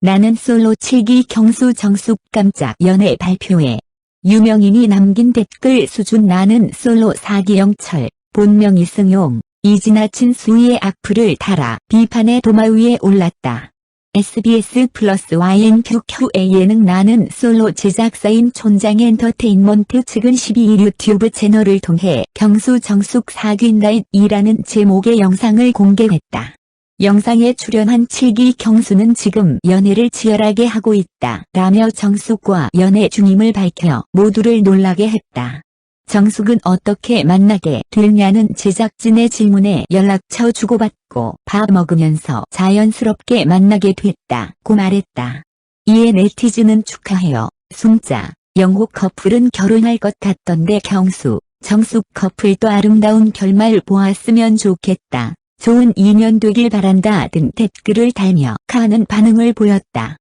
나는 솔로 7기 경수 정숙 깜짝 연애 발표회. 유명인이 남긴 댓글 수준 나는 솔로 4기 영철, 본명 이승용, 이 지나친 수위의 악플을 달아 비판의 도마 위에 올랐다. SBS 플러스 YNQQ의 예능 나는 솔로 제작사인 촌장 엔터테인먼트 측은 12일 유튜브 채널을 통해 경수 정숙 사귄다잇이라는 제목의 영상을 공개했다. 영상에 출연한 7기 경수는 지금 연애를 치열하게 하고 있다 라며 정숙과 연애 중임을 밝혀 모두를 놀라게 했다. 정숙은 어떻게 만나게 됐냐는 제작진의 질문에 연락처 주고받고 밥 먹으면서 자연스럽게 만나게 됐다고 말했다. 이에 네티즌은 축하해요. 숨자. 영국 커플은 결혼할 것 같던데 경수, 정숙 커플도 아름다운 결말 보았으면 좋겠다. 좋은 인연 되길 바란다 등 댓글을 달며 카는 반응을 보였다.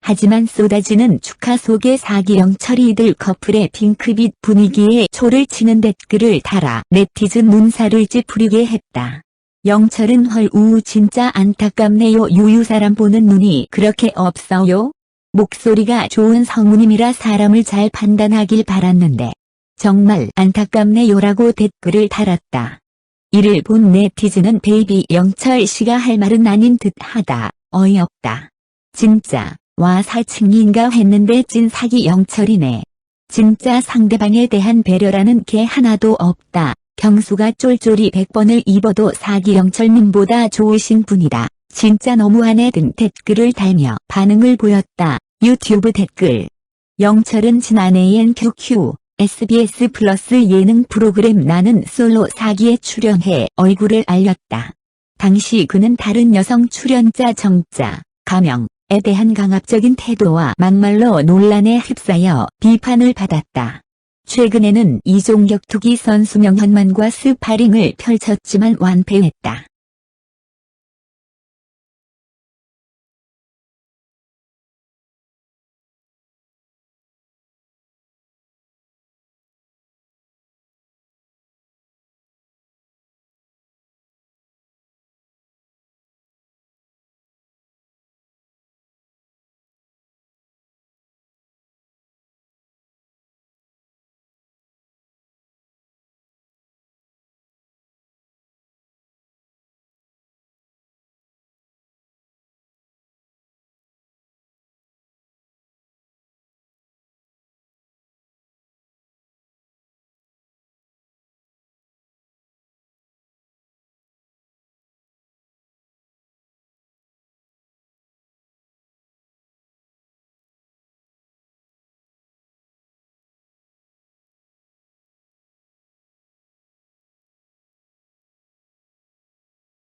하지만 쏟아지는 축하 속에 사기영철이 이들 커플의 핑크빛 분위기에 초를 치는 댓글을 달아 네티즌 문사를 찌푸리게 했다. 영철은 헐우 진짜 안타깝네요 유유 사람 보는 눈이 그렇게 없어요? 목소리가 좋은 성우님이라 사람을 잘 판단하길 바랐는데 정말 안타깝네요라고 댓글을 달았다. 이를 본 네티즌은 베이비 영철 씨가 할 말은 아닌 듯 하다. 어이없다. 진짜 와 사칭인가 했는데 찐 사기 영철이네. 진짜 상대방에 대한 배려라는 게 하나도 없다. 경수가 쫄쫄이 100번을 입어도 사기 영철님보다 좋으신 분이다. 진짜 너무하네 등 댓글을 달며 반응을 보였다. 유튜브 댓글. 영철은 지난해엔 QQ, SBS 플러스 예능 프로그램 나는 솔로 사기에 출연해 얼굴을 알렸다. 당시 그는 다른 여성 출연자 정자, 가명에 대한 강압적인 태도와 막말로 논란에 휩싸여 비판을 받았다. 최근에는 이종격 투기 선수 명현만과 스파링을 펼쳤지만 완패했다.